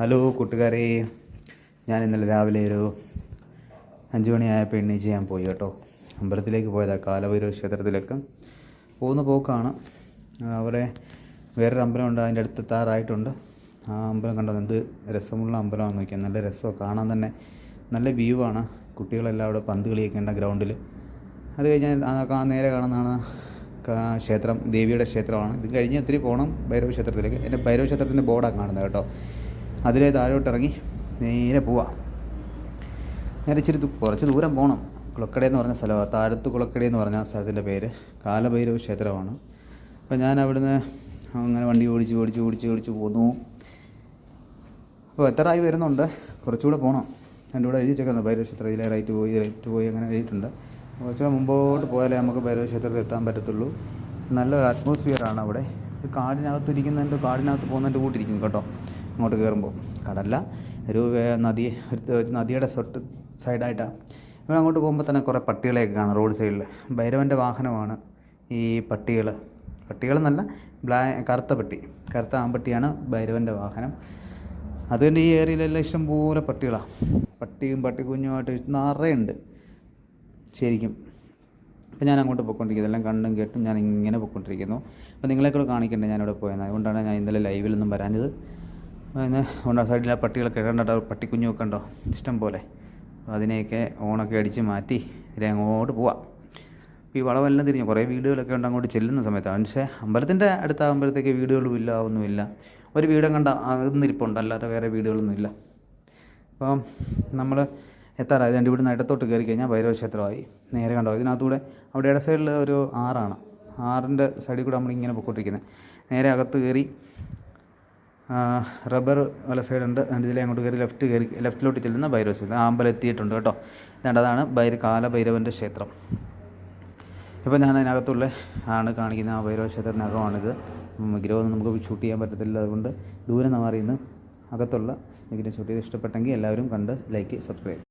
Hello കൂട്ടുകാരെ. ഞാൻ ഇന്നലെ രാവിലെ ഒരു അഞ്ച് മണിയായപ്പോൾ എണ്ണീച്ച് പോയി കേട്ടോ. അമ്പലത്തിലേക്ക് പോയതാണ് കാലഭൈരവ ക്ഷേത്രത്തിലേക്ക്. പോകുന്ന പോക്കാണ്. അവിടെ വേറൊരു അമ്പലമുണ്ട് അതിന്റെ അടുത്ത് താറായിട്ടുണ്ട്. ആ അമ്പലം കണ്ടോ എന്ത് രസമുള്ള അമ്പലമാണെന്ന് നോക്കിയാൽ നല്ല രസമാണ് കാണാൻ തന്നെ നല്ല വ്യൂ ആണ് കുട്ടികളെല്ലാം അവിടെ പന്ത് കളിയൊക്കെ ഉണ്ട് ഗ്രൗണ്ടിൽ അത് കഴിഞ്ഞാൽ നേരെ കാണുന്നതാണ് ക്ഷേത്രം ദേവിയുടെ ക്ഷേത്രമാണ്. ഇത് കഴിഞ്ഞ് ഒത്തിരി പോകണം ഭൈരവ ക്ഷേത്രത്തിലേക്ക്. എന്റെ ഭൈരവ ക്ഷേത്രത്തിന്റെ ബോർഡാണ് കാണുന്നത് കേട്ടോ. അതിലെ താഴോട്ട് ഇറങ്ങി നേരെ പോവാം. നേരെ ഇച്ചിരി കുറച്ച് ദൂരം പോകണം കുളക്കട എന്ന് പറഞ്ഞ സ്ഥലമാണ് താഴത്ത് കുളക്കട എന്ന് പറഞ്ഞ സ്ഥലത്തിന്റെ പേര് കാലഭൈരവ ക്ഷേത്രമാണ്. അപ്പോൾ ഞാൻ അവിടുന്ന് അങ്ങനെ വണ്ടി ഓടിച്ച് ഓടിച്ച് ഓടിച്ച് ഓടിച്ച് പോന്നു. അപ്പോൾ എത്ര ആയി വരുന്നുണ്ട്? കുറച്ചുകൂടെ പോകണം എന്റെ കൂടെ എഴുതി വെച്ചേക്കുന്നത് ഭൈരവ ക്ഷേത്രം ഇതിലെ റൈറ്റ് പോയി റൈറ്റ് പോയി അങ്ങനെ എഴുതിയിട്ടുണ്ട്. കുറച്ചുകൂടെ മുമ്പോട്ട് പോയാലേ നമുക്ക് ഭൈരവ ക്ഷേത്രത്തിൽ എത്താൻ പറ്റത്തുള്ളൂ. നല്ലൊരു അറ്റ്മോസ്ഫിയറാണ് അവിടെ. കാടിനകത്ത് ഇരിക്കുന്നതിന്റെ കാടിനകത്ത് പോകുന്നതിന്റെ കൂട്ടിരിക്കും കേട്ടോ. അങ്ങോട്ട് കയറുമ്പോൾ. കടല്ല ഒരു നദി ഒരു നദിയുടെ തൊട്ട് സൈഡായിട്ടാണ് ഇവിടെ അങ്ങോട്ട് പോകുമ്പോൾ തന്നെ കുറേ പട്ടികളെയൊക്കെ കാണാം റോഡ് സൈഡിൽ ഭൈരവന്റെ വാഹനമാണ് ഈ പട്ടികൾ പട്ടികളെന്നല്ല ബ്ലാ കറുത്ത പട്ടി. കറുത്ത ആമ്പട്ടിയാണ് ഭൈരവന്റെ വാഹനം. അതുകൊണ്ട് ഈ ഏരിയയിലെല്ലാം ഇഷ്ടംപോലെ പട്ടികളാണ് പട്ടിയും പട്ടിക്കുഞ്ഞുമായിട്ട് നിറയുണ്ട് ശരിക്കും. അപ്പോൾ ഞാൻ അങ്ങോട്ട് പോയിക്കൊണ്ടിരിക്കുന്നത് എല്ലാം കണ്ടും കേട്ടും ഞാൻ ഇങ്ങനെ പോയിക്കൊണ്ടിരിക്കുന്നു. അപ്പോൾ നിങ്ങളെ കൂടെ കാണിക്കണ്ടേ? ഞാനിവിടെ പോയത് അതുകൊണ്ടാണ് ഞാൻ ഇന്നലെ ലൈവിലൊന്നും വരാഞ്ഞത്. പിന്നെ ഓണ സൈഡിൽ ആ പട്ടികളൊക്കെ കണ്ടോ? പട്ടിക്കുഞ്ഞൊക്കെ ഉണ്ടോ ഇഷ്ടം പോലെ. അതിനെയൊക്കെ ഓണൊക്കെ അടിച്ച് മാറ്റി ഇതിലെ അങ്ങോട്ട് പോവാം. അപ്പോൾ ഈ വളവെല്ലാം തിരിഞ്ഞു കുറേ വീടുകളൊക്കെ ഉണ്ട് അങ്ങോട്ട് ചെല്ലുന്ന സമയത്താണ്. പക്ഷേ അമ്പലത്തിന്റെ അടുത്താകുമ്പോഴത്തേക്ക് വീടുകളും ഇല്ല ഒന്നുമില്ല. ഒരു വീടും കണ്ട അതൊന്നും ഇരിപ്പുണ്ട്. അല്ലാതെ വേറെ വീടുകളൊന്നും ഇല്ല. അപ്പം നമ്മൾ എത്താറായത് എന്റെ വീടിന് ഇടത്തോട്ട് കയറി കഴിഞ്ഞാൽ ഭൈരവ ക്ഷേത്രമായി നേരെ കണ്ടോ? ഇതിനകത്തൂടെ അവിടെ ഇട സൈഡിൽ ഒരു ആറാണ്. ആറിന്റെ സൈഡിൽ കൂടെ നമ്മളിങ്ങനെ പൊക്കോട്ടിരിക്കുന്നത് നേരെ അകത്ത് കയറി റബ്ബർ വല സൈഡുണ്ട് അതിന്റെ ഇതിലെ അങ്ങോട്ട് കയറി ലെഫ്റ്റ് കയറി ലെഫ്റ്റിലോട്ട് ചെല്ലുന്ന ഭൈരവ ക്ഷേത്രം. ആ എത്തിയിട്ടുണ്ട് കേട്ടോ. ഇതാണ്ട് അതാണ് ഭൈര കാലഭൈരവന്റെ ക്ഷേത്രം. ഇപ്പോൾ ഞാൻ അതിനകത്തുള്ള ആണ് കാണിക്കുന്ന ആ ഭൈരവ ക്ഷേത്രത്തിനകമാണിത്. വിഗ്രഹമൊന്നും നമുക്ക് ഷൂട്ട് ചെയ്യാൻ പറ്റത്തില്ല അതുകൊണ്ട് ദൂരെ നിന്ന് മാറി നിന്ന് അകത്തുള്ള വിഗ്രഹം ഷൂട്ട് ചെയ്ത് ഇഷ്ടപ്പെട്ടെങ്കിൽ എല്ലാവരും കണ്ട് ലൈക്ക് സബ്സ്ക്രൈബ്